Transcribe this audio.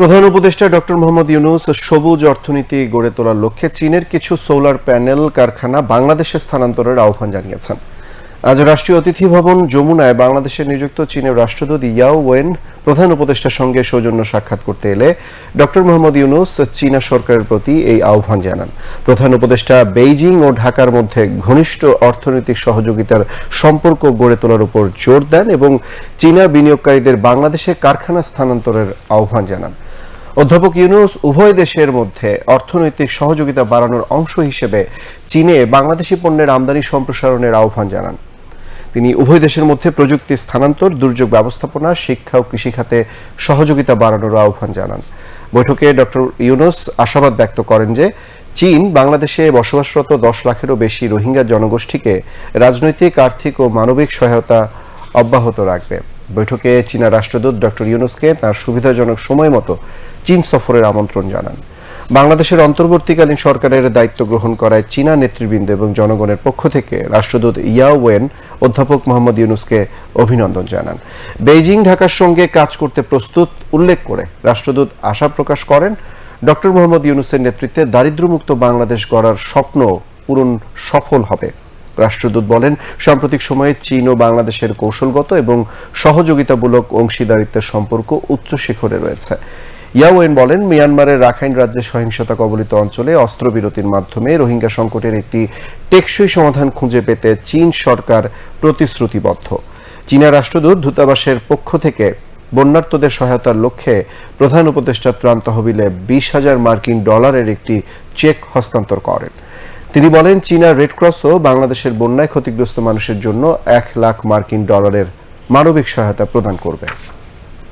প্রধান উপদেষ্টা ডক্টর মোহাম্মদ ইউনুস সবুজ অর্থনীতি গড়ে তোলার লক্ষ্যে চীনের কিছু সোলার প্যানেল কারখানা বাংলাদেশে স্থানান্তরের আহ্বান জানিয়েছেন। আজ রাষ্ট্রীয় অতিথি ভবন যমুনায় বাংলাদেশে নিযুক্ত চীনের রাষ্ট্রদূত ইয়াও ওয়েন প্রধান উপদেষ্টার সঙ্গে সৌজন্য সাক্ষাৎ করতে এলে ডক্টর মোহাম্মদ ইউনুস চীনা সরকারের প্রতি এই আহ্বান জানান। প্রধান উপদেষ্টা বেইজিং ও ঢাকার মধ্যে ঘনিষ্ঠ অর্থনৈতিক সহযোগিতার সম্পর্ক গড়ে তোলার উপর জোর দেন এবং চীনা বিনিয়োগকারীদের বাংলাদেশে কারখানা স্থানান্তরের আহ্বান জানান। অধ্যাপক ইউনুস উভয় দেশের মধ্যে অর্থনৈতিক সহযোগিতা বাড়ানোর অংশ হিসেবে চীনে বাংলাদেশি পণ্যের আমদানি সম্প্রসারণের আহ্বান জানান। তিনি উভয় দেশের মধ্যে প্রযুক্তি স্থানান্তর, দুর্যোগ ব্যবস্থাপনা, শিক্ষা ও কৃষিখাতে সহযোগিতা বাড়ানোর আহ্বান জানান। বৈঠকে ডক্টর ইউনুস আশাবাদ ব্যক্ত করেন যে, চীন বাংলাদেশে বসবাসরত দশ লাখেরও বেশি রোহিঙ্গা জনগোষ্ঠীকে রাজনৈতিক, আর্থিক ও মানবিক সহায়তা অব্যাহত রাখবে। বৈঠকে চীনা রাষ্ট্রদূত ডক্টর ইউনুসকে তার সুবিধাজনক সময় মতো চীন সফরের আমন্ত্রণ জানান। বাংলাদেশের অন্তর্বর্তীকালীন সরকারের দায়িত্ব গ্রহণ করায় চীনা নেতৃবৃন্দ এবং জনগণের পক্ষ থেকে রাষ্ট্রদূত ইয়াও ওয়েন, অধ্যাপক মোহাম্মদ ইউনুসকে অভিনন্দন জানান। বেইজিং, ঢাকার সঙ্গে কাজ করতে প্রস্তুত উল্লেখ করে রাষ্ট্রদূত আশা প্রকাশ করেন, ডক্টর মোহাম্মদ ইউনুসের নেতৃত্বে দারিদ্র্যমুক্ত বাংলাদেশ গড়ার স্বপ্ন পূরণ সফল হবে। রাষ্ট্রদূত বলেন, সাম্প্রতিক সময়ে চীন ও বাংলাদেশের কৌশলগত এবং সহযোগিতামূলক অংশীদারিত্বের সম্পর্ক উচ্চ শিখরে রয়েছে। ইয়াওয়েন বলেন, মিয়ানমারের রাখাইন রাজ্যে সহিংসতা কবলিত অঞ্চলে অস্ত্রবিরতির মাধ্যমে রোহিঙ্গা সংকটের একটি টেকসই সমাধান খুঁজে পেতে চীন সরকার প্রতিশ্রুতিবদ্ধ। চীনা রাষ্ট্রদূত দূতাবাসের পক্ষ থেকে বন্যার্তদের সহায়তার লক্ষ্যে প্রধান উপদেষ্টা ত্রাণ তহবিলে বিশ হাজার মার্কিন ডলারের একটি চেক হস্তান্তর করেন। তিনি বলেন, চীনা রেডক্রসও বাংলাদেশের বন্যায় ক্ষতিগ্রস্ত মানুষের জন্য এক লাখ মার্কিন ডলারের মানবিক সহায়তা প্রদান করবে।